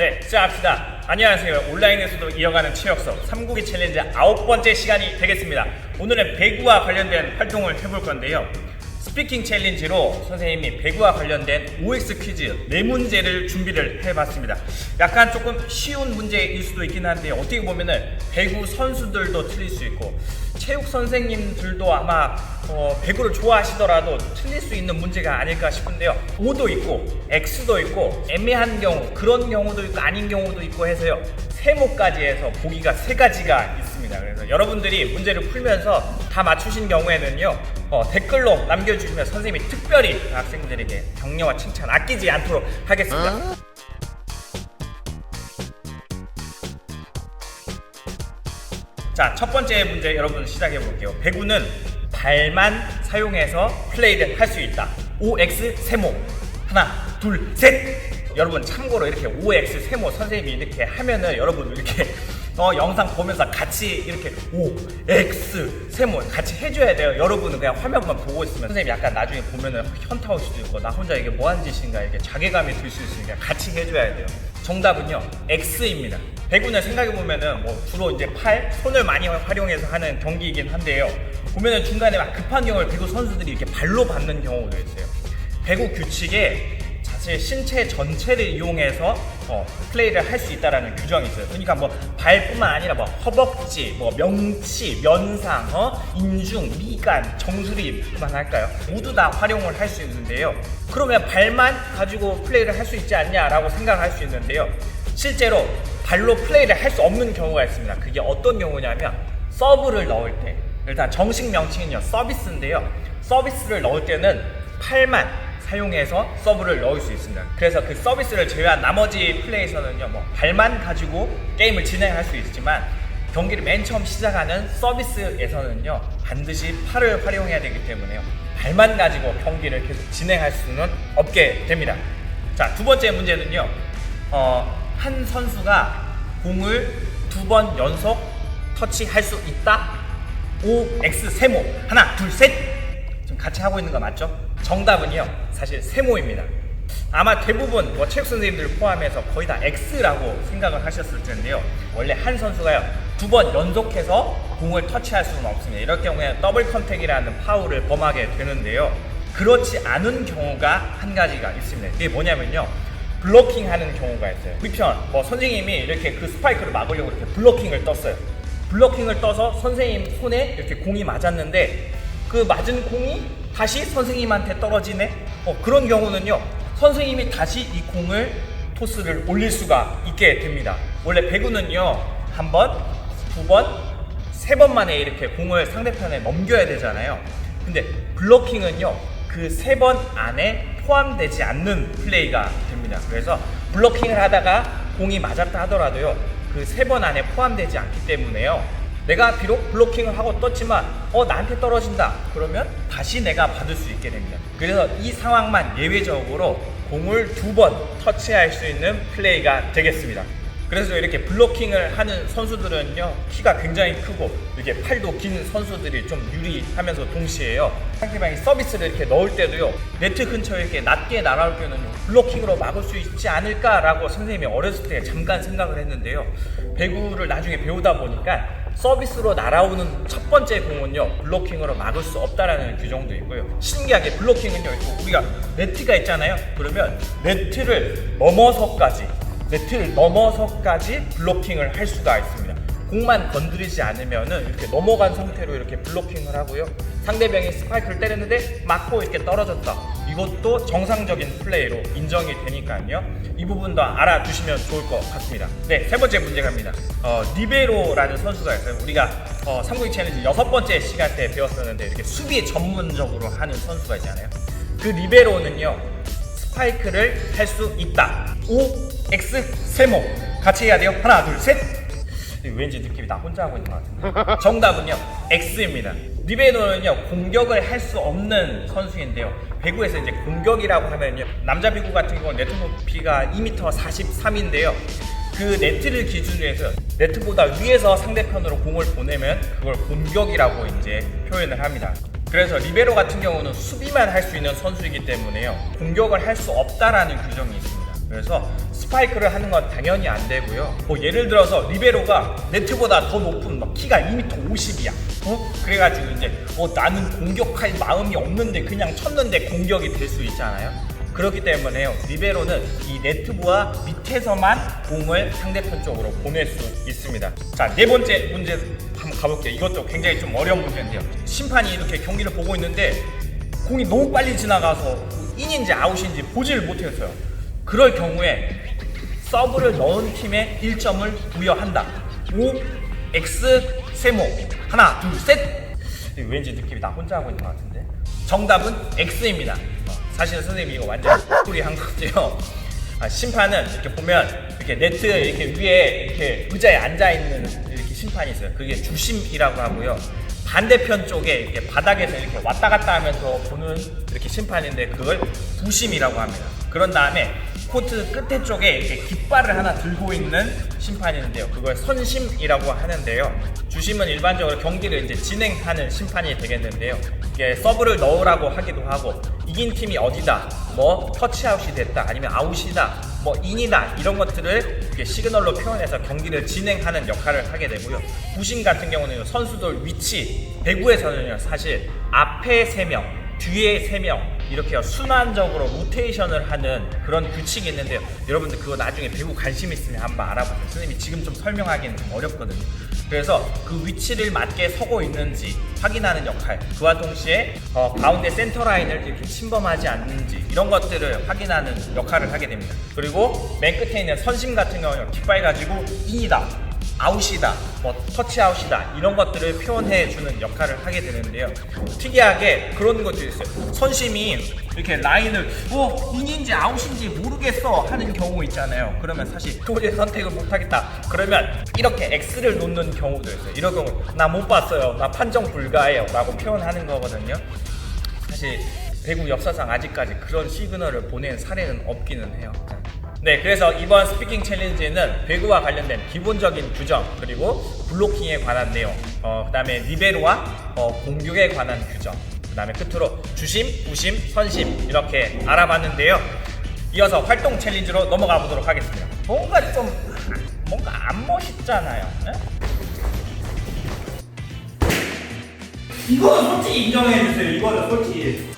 네, 시작합시다. 안녕하세요. 온라인에서도 이어가는 체육석 3국기 챌린지 아홉 번째 시간이 되겠습니다. 오늘은 배구와 관련된 활동을 해볼 건데요. 스피킹 챌린지로 선생님이 배구와 관련된 OX 퀴즈 네 문제를 준비를 해봤습니다. 약간 조금 쉬운 문제일 수도 있긴 한데 어떻게 보면은 배구 선수들도 틀릴 수 있고 체육 선생님들도 아마 어, 배구를 좋아하시더라도 틀릴 수 있는 문제가 아닐까 싶은데요. O도 있고 X도 있고 애매한 경우 그런 경우도 있고 아닌 경우도 있고 해서요. 세모까지 해서 보기가 세 가지가 있습니다. 그래서 여러분들이 문제를 풀면서 다 맞추신 경우에는요. 어, 댓글로 남겨주시면 선생님이 특별히 학생들에게 격려와 칭찬 아끼지 않도록 하겠습니다. 자, 첫 번째 문제 여러분 시작해 볼게요. 배구는 발만 사용해서 플레이를 할 수 있다. OX 세모. 하나, 둘, 셋. 여러분 참고로 이렇게 OX 세모 선생님이 이렇게 하면은 여러분 이렇게 어, 영상 보면서 같이 이렇게 O, X, 세모 같이 해줘야 돼요. 여러분은 그냥 화면만 보고 있으면 선생님 약간 나중에 보면은 현타 올 수도 있고 나 혼자 이게 뭐 하는 짓인가 이게 자괴감이 들 수 있으니까 같이 해줘야 돼요. 정답은요, X입니다. 배구는 생각해보면은 뭐 주로 이제 팔, 손을 많이 활용해서 하는 경기이긴 한데요. 보면은 중간에 막 급한 경우를 배구 선수들이 이렇게 발로 받는 경우도 있어요. 배구 규칙에 사실 신체 전체를 이용해서 어, 플레이를 할 수 있다라는 규정이 있어요. 그러니까 뭐 발뿐만 아니라 뭐 허벅지, 뭐 명치, 면상, 어? 인중, 미간, 정수리만 할까요? 모두 다 활용을 할 수 있는데요. 그러면 발만 가지고 플레이를 할 수 있지 않냐라고 생각을 할 수 있는데요. 실제로 발로 플레이를 할 수 없는 경우가 있습니다. 그게 어떤 경우냐면 서브를 넣을 때 일단 정식 명칭은요 서비스인데요. 서비스를 넣을 때는 팔만 사용해서 서브를 넣을 수 있습니다. 그래서 그 서비스를 제외한 나머지 플레이에서는요, 뭐 발만 가지고 게임을 진행할 수 있지만 경기를 맨 처음 시작하는 서비스에서는요, 반드시 팔을 활용해야 되기 때문에요, 발만 가지고 경기를 계속 진행할 수는 없게 됩니다. 자, 두 번째 문제는요, 어, 한 선수가 공을 두 번 연속 터치할 수 있다. O, X 세모 하나, 둘, 셋. 지금 같이 하고 있는 거 맞죠? 정답은요, 사실 세모입니다. 아마 대부분 뭐 체육 선생님들 포함해서 거의 다 X라고 생각을 하셨을 텐데요. 원래 한 선수가요 두 번 연속해서 공을 터치할 수는 없습니다. 이럴 경우에 더블 컨택이라는 파울을 범하게 되는데요. 그렇지 않은 경우가 한 가지가 있습니다. 그게 뭐냐면요. 블로킹 하는 경우가 있어요. 불편, 뭐 선생님이 이렇게 그 스파이크를 막으려고 이렇게 블로킹을 떴어요. 블로킹을 떠서 선생님 손에 이렇게 공이 맞았는데 그 맞은 공이 다시 선생님한테 떨어지네? 어, 그런 경우는요, 선생님이 다시 이 공을 토스를 올릴 수가 있게 됩니다. 원래 배구는요, 한 번, 두 번, 세 번 만에 이렇게 공을 상대편에 넘겨야 되잖아요. 근데 블로킹은요, 그 세 번 안에 포함되지 않는 플레이가 됩니다. 그래서 블로킹을 하다가 공이 맞았다 하더라도요, 그 세 번 안에 포함되지 않기 때문에요. 내가 비록 블로킹을 하고 떴지만 어 나한테 떨어진다. 그러면 다시 내가 받을 수 있게 됩니다. 그래서 이 상황만 예외적으로 공을 두 번 터치할 수 있는 플레이가 되겠습니다. 그래서 이렇게 블로킹을 하는 선수들은요 키가 굉장히 크고 이렇게 팔도 긴 선수들이 좀 유리하면서 동시에요. 상대방이 서비스를 이렇게 넣을 때도요 네트 근처에 이렇게 낮게 날아올 때는 블로킹으로 막을 수 있지 않을까라고 선생님이 어렸을 때 잠깐 생각을 했는데요. 배구를 나중에 배우다 보니까 서비스로 날아오는 첫 번째 공은요 블로킹으로 막을 수 없다라는 규정도 있고요. 신기하게 블로킹은요 우리가 네트가 있잖아요. 그러면 네트를 넘어서까지 네트를 넘어서까지 블로킹을 할 수가 있습니다. 공만 건드리지 않으면은 이렇게 넘어간 상태로 이렇게 블로킹을 하고요. 상대방이 스파이크를 때렸는데 맞고 이렇게 떨어졌다 이것도 정상적인 플레이로 인정이 되니까요. 이 부분도 알아두시면 좋을 것 같습니다. 네 세 번째 문제 갑니다. 어, 리베로라는 선수가 있어요. 우리가 어, 삼국지 챌린지 여섯 번째 시간 때 배웠었는데 이렇게 수비 전문적으로 하는 선수가 있잖아요? 그 리베로는요 스파이크를 할 수 있다. O, X, 세모 같이 해야 돼요? 하나 둘 셋. 왠지 느낌이 나 혼자 하고 있는 것 같은데. 정답은요 X입니다. 리베로는요 공격을 할 수 없는 선수인데요 배구에서 이제 공격이라고 하면요 남자 배구 같은 경우는 네트 높이가 2m 43인데요. 그 네트를 기준으로 해서 네트보다 위에서 상대편으로 공을 보내면 그걸 공격이라고 이제 표현을 합니다. 그래서 리베로 같은 경우는 수비만 할 수 있는 선수이기 때문에요. 공격을 할 수 없다라는 규정이 있습니다 그래서 스파이크를 하는 건 당연히 안 되고요. 뭐 예를 들어서 리베로가 네트보다 더 높은 막 키가 2m 50이야. 어? 그래가지고 이제 어, 나는 공격할 마음이 없는데 그냥 쳤는데 공격이 될 수 있잖아요. 그렇기 때문에요. 리베로는 이 네트보와 밑에서만 공을 상대편 쪽으로 보낼 수 있습니다. 자, 네 번째 문제 한번 가볼게요. 이것도 굉장히 좀 어려운 문제인데요. 심판이 이렇게 경기를 보고 있는데 공이 너무 빨리 지나가서 인인지 아웃인지 보지를 못했어요. 그럴 경우에 서브를 넣은 팀에 1점을 부여한다. O, X, 세모. 하나, 둘, 셋. 왠지 느낌이 나 혼자 하고 있는 것 같은데. 정답은 X입니다. 어, 사실은 선생님이 이거 완전 소리 한 거고요. 아, 심판은 이렇게 보면 이렇게 네트 이렇게 위에 이렇게 의자에 앉아 있는 이렇게 심판이 있어요. 그게 주심이라고 하고요. 반대편 쪽에 이렇게 바닥에서 이렇게 왔다 갔다 하면서 보는 이렇게 심판인데 그걸 부심이라고 합니다. 그런 다음에 코트 끝에 쪽에 이렇게 깃발을 하나 들고 있는 심판인데요. 그걸 선심이라고 하는데요. 주심은 일반적으로 경기를 이제 진행하는 심판이 되겠는데요. 이게 서브를 넣으라고 하기도 하고 이긴 팀이 어디다, 뭐 터치아웃이 됐다, 아니면 아웃이다, 뭐 인이다 이런 것들을 이렇게 시그널로 표현해서 경기를 진행하는 역할을 하게 되고요. 부심 같은 경우는 선수들 위치, 배구에서는요 사실 앞에 3명, 뒤에 3명 이렇게 순환적으로 로테이션을 하는 그런 규칙이 있는데요. 여러분들 그거 나중에 배구 관심 있으면 한번 알아보세요. 선생님이 지금 좀 설명하기는 좀 어렵거든요. 그래서 그 위치를 맞게 서고 있는지 확인하는 역할, 그와 동시에 어, 가운데 센터 라인을 이렇게 침범하지 않는지 이런 것들을 확인하는 역할을 하게 됩니다. 그리고 맨 끝에 있는 선심 같은 경우는 깃발 가지고 인이다, 아웃이다, 뭐 터치 아웃이다 이런 것들을 표현해 주는 역할을 하게 되는데요. 특이하게 그런 것도 있어요. 선심이 이렇게 라인을 어 인인지 아웃인지 모르겠어 하는 경우 있잖아요. 그러면 사실 도저히 선택을 못하겠다. 그러면 이렇게 X를 놓는 경우도 있어요. 이런 경우 나 못 봤어요. 나 판정 불가해요라고 표현하는 거거든요. 사실 배구 역사상 아직까지 그런 시그널을 보낸 사례는 없기는 해요. 네, 그래서 이번 스피킹 챌린지는 배구와 관련된 기본적인 규정 그리고 블로킹에 관한 내용, 어, 그 다음에 리베로와 어, 공격에 관한 규정, 그 다음에 끝으로 주심, 우심, 선심 이렇게 알아봤는데요. 이어서 활동 챌린지로 넘어가 보도록 하겠습니다. 뭔가 좀 뭔가 안 멋있잖아요. 네? 이거는 솔직히 인정해 주세요. 이거는 솔직히